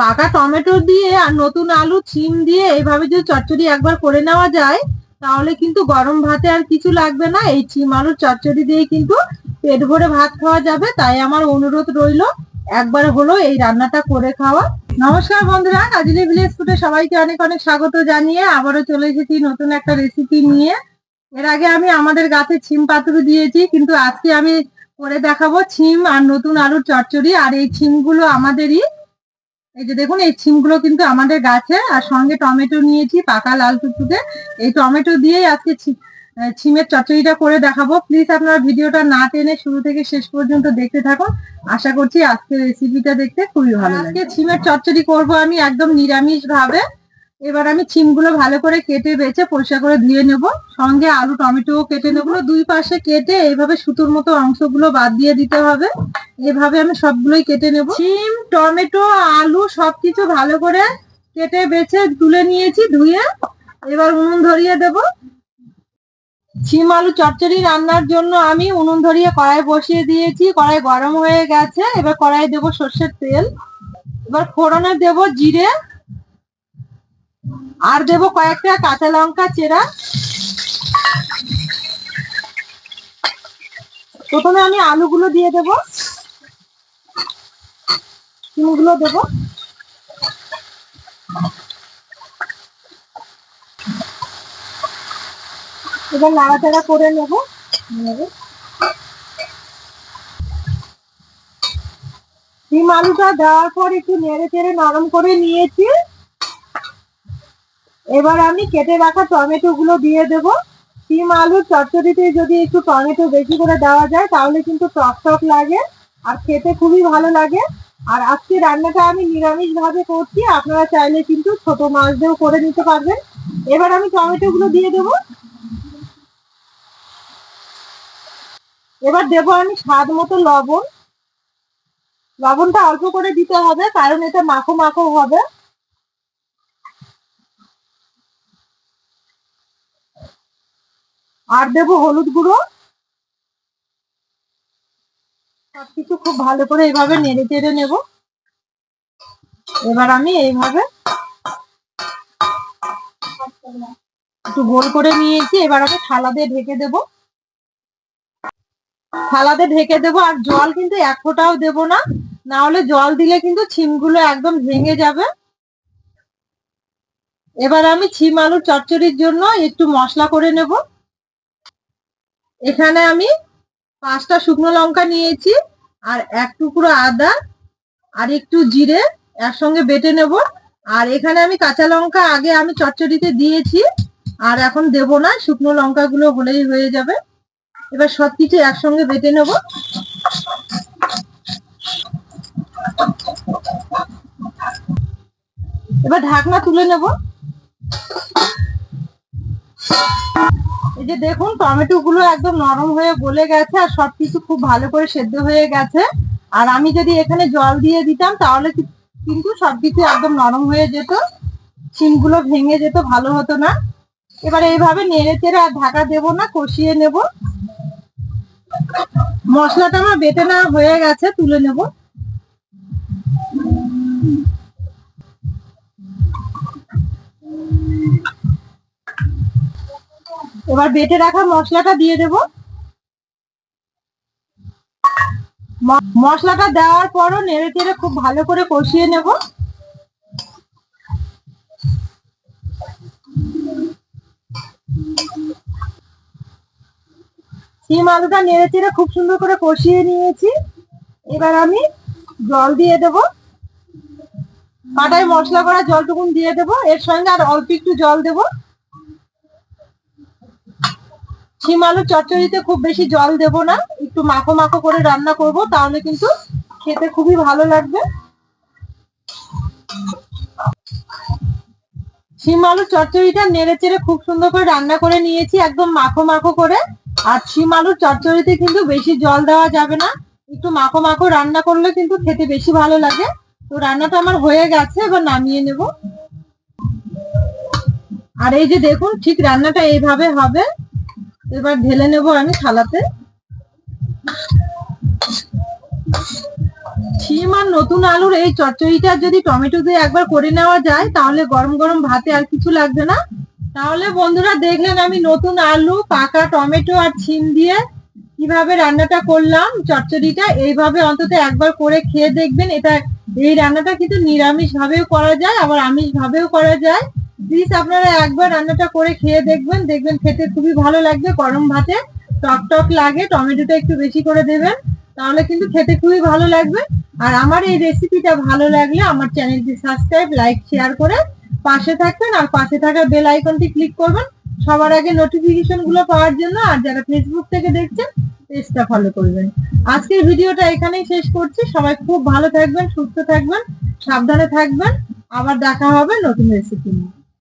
পাকা টমেটো দিয়ে আর নতুন আলু সিম দিয়ে এইভাবে যদি চচ্চড়ি একবার করে নেওয়া যায়, তাহলে কিন্তু গরম ভাতে আর কিছু লাগবে না। এই সিম আলুর চচ্চড়ি দিয়ে কিন্তু পেট ভরে ভাত খাওয়া যাবে। তাই আমার অনুরোধ রইল, একবার হলো এই রান্নাটা করে খাওয়া। নমস্কার বন্ধুরা, কাজলি ভিলেজ ফুডে সবাইকে অনেক অনেক স্বাগত জানিয়ে আবারও চলে এসেছি নতুন একটা রেসিপি নিয়ে। এর আগে আমি আমাদের গাছে ছিম পাতুরি দিয়েছি, কিন্তু আজকে আমি করে দেখাবো ছিম আর নতুন আলুর চচ্চড়ি। আর এই ছিমগুলো আমাদেরই এই যে দেখুন এই ছিমগুলো কিন্তু আমাদের গাছে আর সঙ্গে টমেটো নিয়েছি পাকা লাল টুকটুকে। এই টমেটো দিয়েই আজকে ছিমের চচ্চড়িটা করে দেখাবো। প্লিজ আপনারা ভিডিওটা না টেনে শুরু থেকে শেষ পর্যন্ত দেখতে থাকুন। আশা করছি আজকের রেসিপিটা দেখতে খুবই ভালো আজকে ছিমের চচ্চড়ি করব আমি একদম নিরামিষ ভাবে এবার আমি ছিমগুলো ভালো করে কেটে বেছে পরিষ্কার করে ধুয়ে নেব। সঙ্গে আলু টমেটোও কেটে নেব। দুই পাশে কেটে এইভাবে সুতোর মতো অংশগুলো বাদ দিয়ে দিতে হবে। এভাবে আমি সবগুলোই কেটে নেব। সিম টমেটো আলু সবকিছু ভালো করে কেটে বেছে তুলে নিয়েছি ধুয়ে এবার উনুন ধরিয়ে দেব। সিম আলু চচ্চড়ি রান্নার জন্য আমি উনুন ধরিয়ে কড়াই বসিয়ে দিয়েছি। কড়াই গরম হয়ে গেছে। এবার কড়াই দেব সর্ষের তেল। এবার ফোড়নে দেব জিরে। আর দেব কয়েকটা কাঁচা লঙ্কা, চেরা। প্রথমে আমি আলুগুলো দিয়ে দেব। সিমগুলো দেব। এবার নাড়াচাড়া করে নেব। সিম আলুটা দেওয়ার পর একটু নেড়ে চেড়ে নরম করে নিয়েছি। এবার আমি কেটে রাখা টমেটো গুলো দিয়ে দেবো। সিম, আলু, চচ্চড়িতে যদি একটু টমেটো বেশি করে দেওয়া যায়, তাহলে কিন্তু টক টক লাগে আর খেতে খুবই ভালো লাগে। আর আজকে রান্নাটা আমি নিরামিষ ভাবে করছি, আপনারা চাইলে কিন্তু ছোট মাছ দিয়েও করে নিতে পারবেন। এবার আমি টমেটো গুলো দিয়ে দেবো। এবার দেবো আমি স্বাদ মতো লবণ। লবণটা অল্প করে দিতে হবে, কারণ এটা মাখো মাখো হবে। আর দেবো হলুদ গুঁড়ো। সবকিছু খুব ভালো করে এইভাবে নেড়ে চেড়ে নেব। এবার আমি এইভাবে একটু গোল করে নিয়েছি। এবার আমি থালা দিয়ে ঢেকে দেব। দিয়ে ঢেকে দেবো। আর জল কিন্তু এক ফোঁটাও দেবো না। না হলে জল দিলে কিন্তু ছিমগুলো একদম ভেঙে যাবে। এবার আমি ছিম আলুর চচ্চড়ির জন্য একটু মশলা করে নেব। এখানে আমি পাঁচটা শুকনো লঙ্কা নিয়েছি আর এক টুকরো আদা আর একটু জিরে একসঙ্গে বেটে নেব। আর এখানে আমি কাঁচা লঙ্কা আগে আমি চচ্চড়িতে দিয়েছি আর এখন দেব না, শুকনো লঙ্কাগুলো হলেই হয়ে যাবে। এবার সব কিছু একসঙ্গে বেটে নেব। এবার ঢাকনা তুলে নেব। এই যে দেখুন টমেটো গুলো একদম নরম হয়ে গলে গেছে আর সবকিছু খুব ভালো করে সেদ্ধ হয়ে গেছে। আর আমি যদি এখানে জল দিয়ে দিতাম, তাহলে কিন্তু সবকিছু একদম নরম হয়ে যেত। সিমগুলো ভেঙে যেত, ভালো হতো না। এবার এইভাবে নেড়ে চেড়ে আর ঢাকা দেবো না, কষিয়ে নেব। মশলাটা আমার বেটে নেওয়া হয়ে গেছে, তুলে নেব। এবার বেটে রাখা মশলাটা দিয়ে দেব। মশলাটা দেওয়ার পরও নেড়ে চেড়ে খুব ভালো করে কষিয়ে নেব। সিম আলুটা নেড়ে চেড়ে খুব সুন্দর করে কষিয়ে নিয়েছি। এবার আমি জল দিয়ে দেব। কাটায় মশলা করা জলটুকুন দিয়ে দেব। এর সঙ্গে আর অল্প একটু জল দেবো। শিম আলুর চচ্চড়িতে খুব বেশি জল দেব না। একটু মাখো মাখো করে রান্না করব, তাহলে কিন্তু খেতে খুবই ভালো লাগবে। শিম আলুর চচ্চড়িটা নেড়ে চেড়ে খুব সুন্দর করে রান্না করে নিয়েছি, একদম মাখো মাখো করে। আর শিম আলুর চচ্চড়িতে কিন্তু বেশি জল দেওয়া যাবে না। একটু মাখো মাখো রান্না করলে কিন্তু খেতে বেশি ভালো লাগে। তো রান্নাটা আমার হয়ে গেছে, এবার নামিয়ে নেব। আর এই যে দেখুন, ঠিক রান্নাটা এইভাবে হবে। এবার ঢেলে নেব আমি থালাতে। শিম আর নতুন আলুর এই চচ্চড়িটা যদি টমেটো দিয়ে একবার করে নেওয়া যায়, তাহলে গরম গরম ভাতে আর কিছু লাগবে না। তাহলে বন্ধুরা দেখলেন আমি নতুন আলু, পাকা টমেটো আর শিম দিয়ে কীভাবে রান্নাটা করলাম চচ্চড়িটা। এইভাবে অন্তত একবার করে খেয়ে দেখবেন, এটা এই রান্নাটা কিন্তু নিরামিষ ভাবেও করা যায়, আবার আমিষ ভাবেও করা যায়। প্লিজ আপনারা একবার রান্নাটা করে খেয়ে দেখবেন। দেখবেন খেতে খুবই ভালো লাগবে। গরম ভাতে টক টক লাগে, টমেটোটা একটু বেশি করে দেবেন, তাহলে কিন্তু খেতে খুবই ভালো লাগবে। আর আমার এই রেসিপিটা ভালো লাগলে আমার চ্যানেলটি সাবস্ক্রাইব লাইক শেয়ার করে পাশে থাকবেন। আর পাশে থাকা বেল আইকনটি ক্লিক করবেন। সবার আগে নোটিফিকেশনগুলো পাওয়ার জন্য আর যারা ফেসবুক থেকে দেখছেন পেজটা ফলো করবেন। আজকের ভিডিওটা এখানেই শেষ করছি। সবাই খুব ভালো থাকবেন, সুস্থ থাকবেন, সাবধানে থাকবেন। আবার দেখা হবে নতুন রেসিপি নিয়ে।